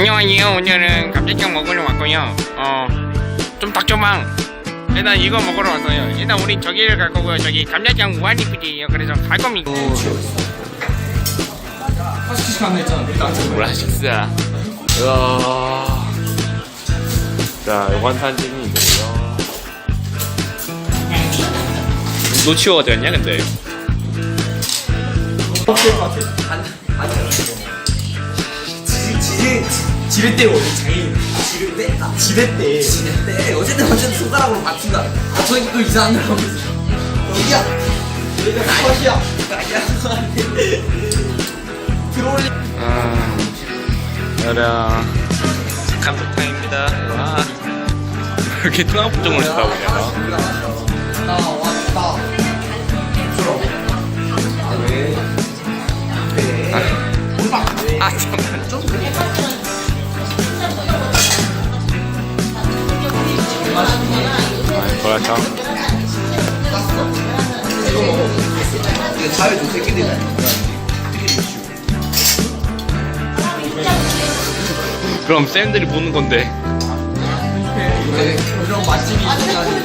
안녕하세요. 오늘은 감자탕 먹으러 왔고요. 어, 좀 닥쳐망. 일단 이거 먹으러 왔어요. 일단 우리 저기를 갈 거고요. 저기 감자탕 무한리필이에요. 그래서 갈 겁니다. 하나. 나한테 브라식스야. 우와. 자, 요건 사진이고요. 놓치고 어디 갔냐, 근데? 것 같아. 지레 지레대 어디 장애인 지레대 지레대 네, 어쨌든 어쨌든 손가락으로 맞춘다. 아, 저기 또 이상한 데 하고 있어. 여기야. 여기가 컷이야. 들어올리. 아, 여라. 감자탕입니다. 와. 이렇게 통합 부정을 쓰다 보냐. 나 왔다. 아, 거라탕. 이거 먹어. 이거 자외 좀 새끼들이다. 그럼 쌤들이 보는 건데. 맛집이 있어가지고.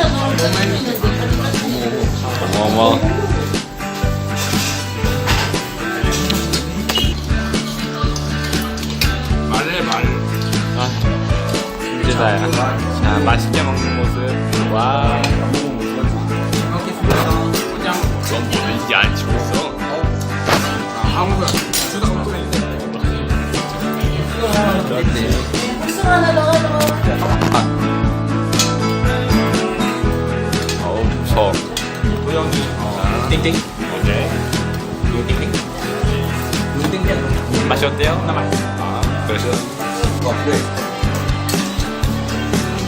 어머. 말해 말. 아, 힘들다야. 자, 맛있게 먹는 모습. 와. 먹겠습니다. 넌 뭐, 이게 안 치고 있어? 아무거나. 주다 먹고 있는데. 어우, 무서워. 도영이. 띵띵. 오케이. 띵띵. 눈땡땡. 맛이 어때요? 나 맛있어. 아, 그래서. 와, 그래.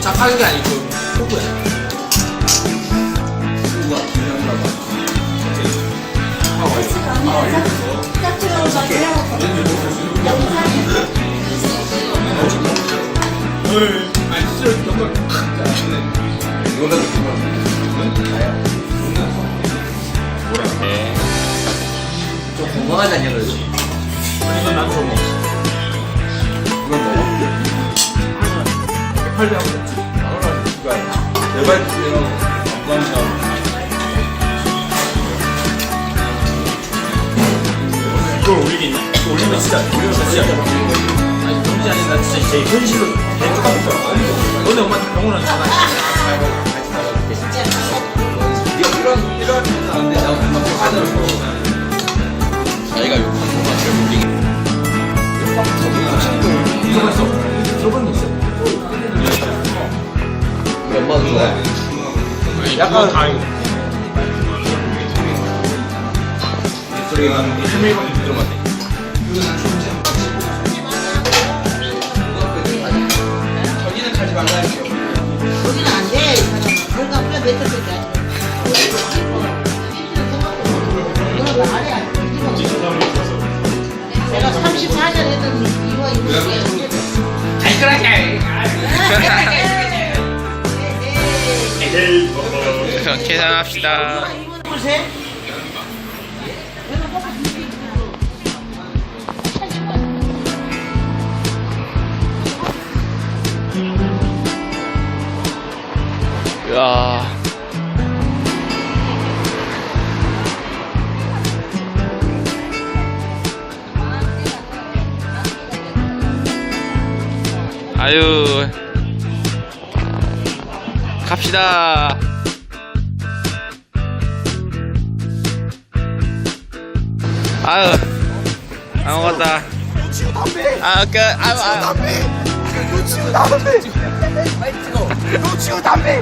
착하는 게 아니고 호구야. 아니 진짜 영광. 이거는 김영. 네. 좀 건강하지 않냐, 그래도. 이건 난 좋아. 이건 먹어. 팔배 하고 먹지. 내발 그냥 감사합니다. 이걸 올리겠냐? 올리면 진짜 올리면 진짜 아니 경지 아니 나 진짜 제 현실로 대두가 거야 너네 엄마한테 병원 안 전화 네가 이런 이런 안 돼. 나 엄마 하는 거. 자기가 욕한 것만 잘 모르게. 이거 했어 들어본 거 있어 우리 엄마도 좋아해. 약간 다행이다 소리가 할머니밖에 못 들어봤네 말라 했어요. 거기는 안 돼. 이 사람은. 뭔가 그래 뱉었을 때. 이거 말해 안 돼. 내가 34년 했던 이거 이거 잘 그러게. 계산합시다. 야. 아유. 갑시다. 아유. 안 먹었다. 아, 그, 아유, 아유. 놓치고 담배. 빨리 찍어. 놓치고 담배.